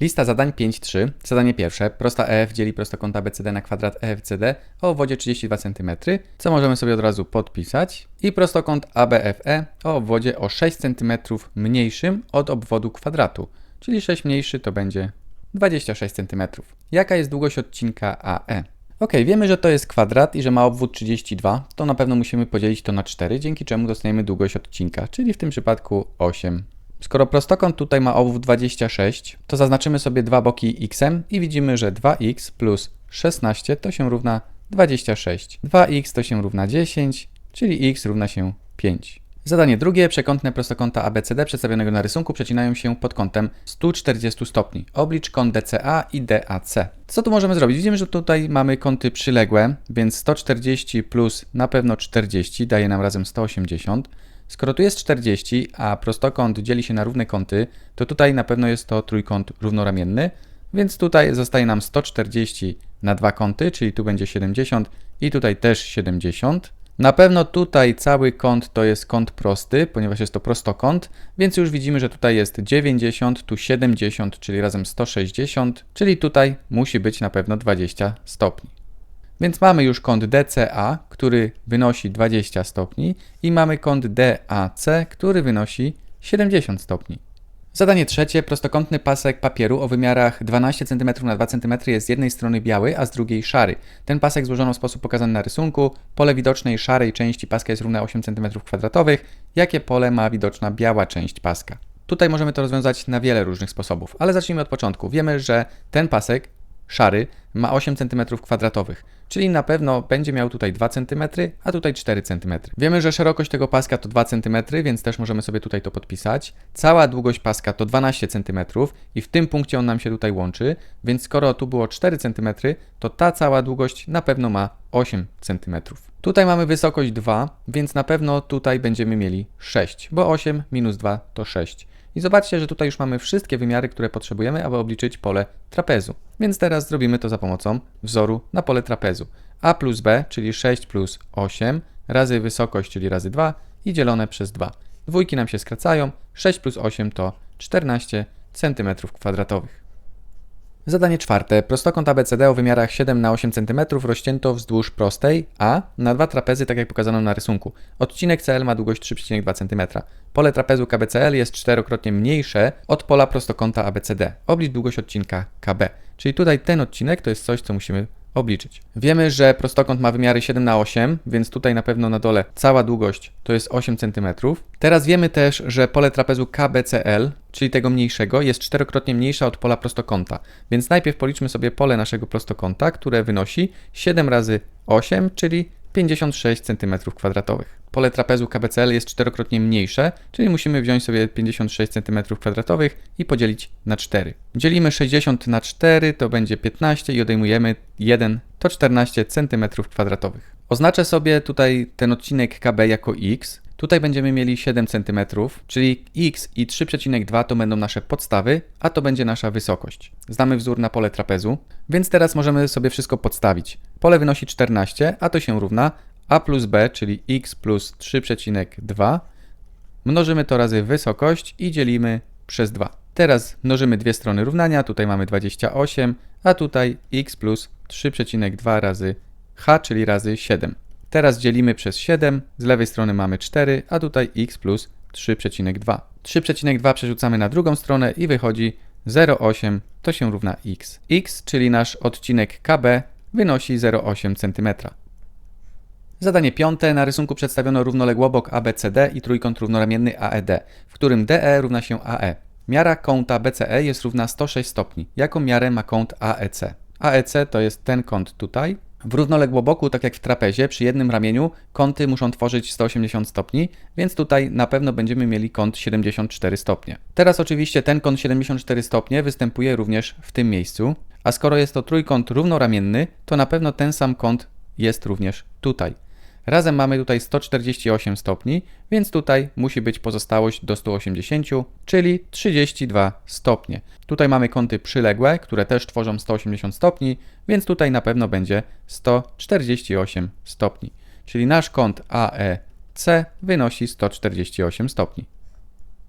Lista zadań 5.3. Zadanie pierwsze. Prosta EF dzieli prostokąt ABCD na kwadrat EFCD o obwodzie 32 cm, co możemy sobie od razu podpisać. I prostokąt ABFE o obwodzie o 6 cm mniejszym od obwodu kwadratu, czyli 6 mniejszy to będzie 26 cm. Jaka jest długość odcinka AE? Ok, wiemy, że to jest kwadrat i że ma obwód 32, to na pewno musimy podzielić to na 4, dzięki czemu dostaniemy długość odcinka, czyli w tym przypadku 8. Skoro prostokąt tutaj ma obwód 26, to zaznaczymy sobie dwa boki x i widzimy, że 2x plus 16 to się równa 26. 2x to się równa 10, czyli x równa się 5. Zadanie drugie. Przekątne prostokąta ABCD przedstawionego na rysunku przecinają się pod kątem 140 stopni. Oblicz kąt DCA i DAC. Co tu możemy zrobić? Widzimy, że tutaj mamy kąty przyległe, więc 140 plus na pewno 40 daje nam razem 180. Skoro tu jest 40, a prostokąt dzieli się na równe kąty, to tutaj na pewno jest to trójkąt równoramienny, więc tutaj zostaje nam 140 na dwa kąty, czyli tu będzie 70 i tutaj też 70. Na pewno tutaj cały kąt to jest kąt prosty, ponieważ jest to prostokąt, więc już widzimy, że tutaj jest 90, tu 70, czyli razem 160, czyli tutaj musi być na pewno 20 stopni. Więc mamy już kąt DCA, który wynosi 20 stopni i mamy kąt DAC, który wynosi 70 stopni. Zadanie trzecie. Prostokątny pasek papieru o wymiarach 12 cm na 2 cm jest z jednej strony biały, a z drugiej szary. Ten pasek złożono w sposób pokazany na rysunku. Pole widocznej szarej części paska jest równe 8 cm2. Jakie pole ma widoczna biała część paska? Tutaj możemy to rozwiązać na wiele różnych sposobów, ale zacznijmy od początku. Wiemy, że ten pasek szary ma 8 cm2, czyli na pewno będzie miał tutaj 2 cm, a tutaj 4 cm. Wiemy, że szerokość tego paska to 2 cm, więc też możemy sobie tutaj to podpisać. Cała długość paska to 12 cm i w tym punkcie on nam się tutaj łączy, więc skoro tu było 4 cm, to ta cała długość na pewno ma 8 cm. Tutaj mamy wysokość 2, więc na pewno tutaj będziemy mieli 6, bo 8 minus 2 to 6. I zobaczcie, że tutaj już mamy wszystkie wymiary, które potrzebujemy, aby obliczyć pole trapezu. Więc teraz zrobimy to za pomocą wzoru na pole trapezu. a plus b, czyli 6 plus 8, razy wysokość, czyli razy 2 i dzielone przez 2. Dwójki nam się skracają, 6 plus 8 to 14 cm2. Zadanie czwarte. Prostokąt ABCD o wymiarach 7 na 8 cm rozcięto wzdłuż prostej A na dwa trapezy, tak jak pokazano na rysunku. Odcinek CL ma długość 3,2 cm. Pole trapezu KBCL jest czterokrotnie mniejsze od pola prostokąta ABCD. Oblicz długość odcinka KB. Czyli tutaj ten odcinek to jest coś, co musimy obliczyć. Wiemy, że prostokąt ma wymiary 7 na 8, więc tutaj na pewno na dole cała długość to jest 8 cm. Teraz wiemy też, że pole trapezu KBCL, czyli tego mniejszego, jest czterokrotnie mniejsze od pola prostokąta. Więc najpierw policzmy sobie pole naszego prostokąta, które wynosi 7 razy 8, czyli 56 cm2. Pole trapezu KBCL jest czterokrotnie mniejsze, czyli musimy wziąć sobie 56 cm2 i podzielić na 4. Dzielimy 60 na 4, to będzie 15 i odejmujemy 1, to 14 cm2. Oznaczę sobie tutaj ten odcinek KB jako x. Tutaj będziemy mieli 7 cm, czyli x i 3,2 to będą nasze podstawy, a to będzie nasza wysokość. Znamy wzór na pole trapezu, więc teraz możemy sobie wszystko podstawić. Pole wynosi 14, a to się równa a plus b, czyli x plus 3,2. Mnożymy to razy wysokość i dzielimy przez 2. Teraz mnożymy dwie strony równania, tutaj mamy 28, a tutaj x plus 3,2 razy h, czyli razy 7. Teraz dzielimy przez 7, z lewej strony mamy 4, a tutaj x plus 3,2. 3,2 przerzucamy na drugą stronę i wychodzi 0,8 to się równa x. x, czyli nasz odcinek KB, wynosi 0,8 cm. Zadanie piąte. Na rysunku przedstawiono równoległobok ABCD i trójkąt równoramienny AED, w którym DE równa się AE. Miara kąta BCE jest równa 106 stopni. Jaką miarę ma kąt AEC? AEC to jest ten kąt tutaj. W równoległoboku, tak jak w trapezie, przy jednym ramieniu kąty muszą tworzyć 180 stopni, więc tutaj na pewno będziemy mieli kąt 74 stopnie. Teraz oczywiście ten kąt 74 stopnie występuje również w tym miejscu, a skoro jest to trójkąt równoramienny, to na pewno ten sam kąt jest również tutaj. Razem mamy tutaj 148 stopni, więc tutaj musi być pozostałość do 180, czyli 32 stopnie. Tutaj mamy kąty przyległe, które też tworzą 180 stopni, więc tutaj na pewno będzie 148 stopni. Czyli nasz kąt AEC wynosi 148 stopni.